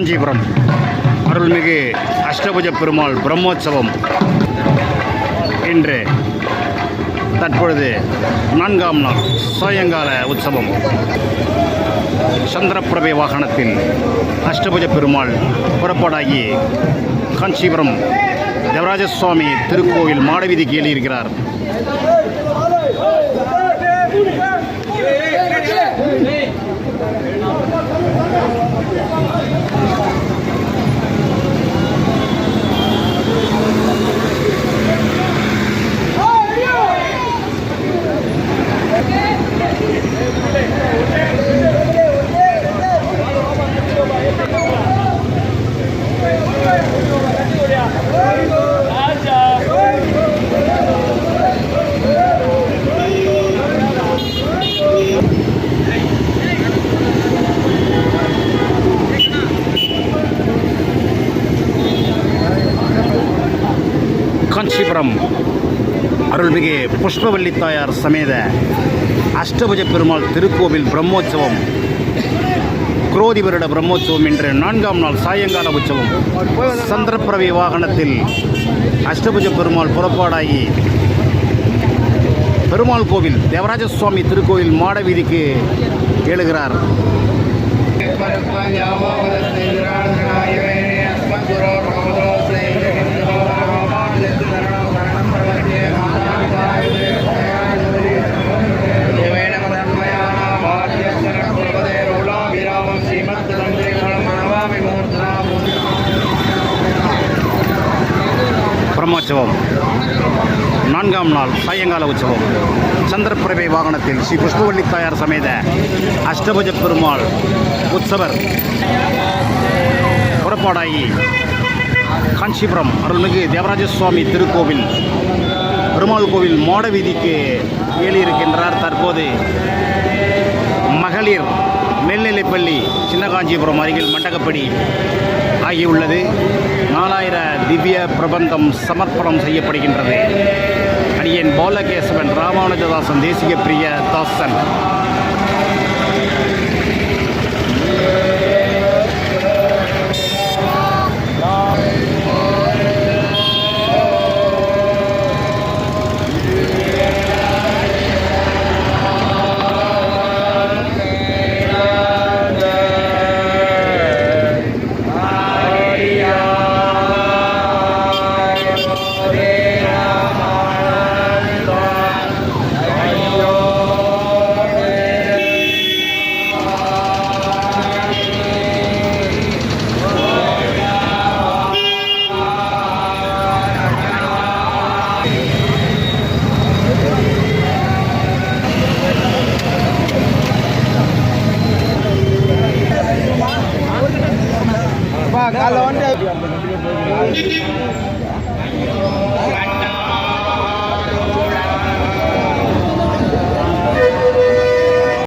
காஞ்சிபுரம். அருள்மிகு அஷ்டபுஜ பெருமாள் பிரம்மோற்சவம் இன்று தற்பொழுது நான்காம் நாள் சாயங்கால உற்சவம். சந்திரப்பிரபை வாகனத்தில் அஷ்டபுஜ பெருமாள் புறப்பாடாகி காஞ்சிபுரம் தேவராஜ சுவாமி திருக்கோவில் மாடவீதிக்கு எழுதியிருக்கிறார் காஞ்சிபுரம் அருள்மிகு புஷ்பவல்லி தாயார் சமேத அஷ்டபுஜ பெருமாள் திருக்கோவில் பிரம்மோற்சவம். குரோதி வருட பிரம்மோற்சவம் இன்று நான்காம் நாள் சாயங்கால உற்சவம். சந்திரப்பிரவி வாகனத்தில் அஷ்டபுஜ பெருமாள் புறப்பாடாகி பெருமாள் கோவில் தேவராஜ சுவாமி திருக்கோவில் மாட வீதிக்கு எழுகிறார் உற்சவம். நான்காம் நாள் சாயங்கால உற்சவம். சந்திரப்பிரபை வாகனத்தில் ஸ்ரீ புஷ்பவல்லி தாயார் சமேத அஷ்டபுஜ பெருமாள் உற்சவர் புறப்பாடாகி காஞ்சிபுரம் அருள்மிகு தேவராஜ சுவாமி திருக்கோவில் பெருமாள் கோவில் மாட வீதிக்கு ஏறியிருக்கின்றார். தற்போது மகளிர் மேல்நிலைப்பள்ளி சின்ன காஞ்சிபுரம் அருகில் மண்டகப்படி ஆகியுள்ளது. நாலாயிர திவ்ய பிரபந்தம் சமர்ப்பணம் செய்யப்படுகின்றது. அடியேன் பாலகேசவன் ராமானுஜதாசன் தேசிய பிரிய தாசன். Brasil.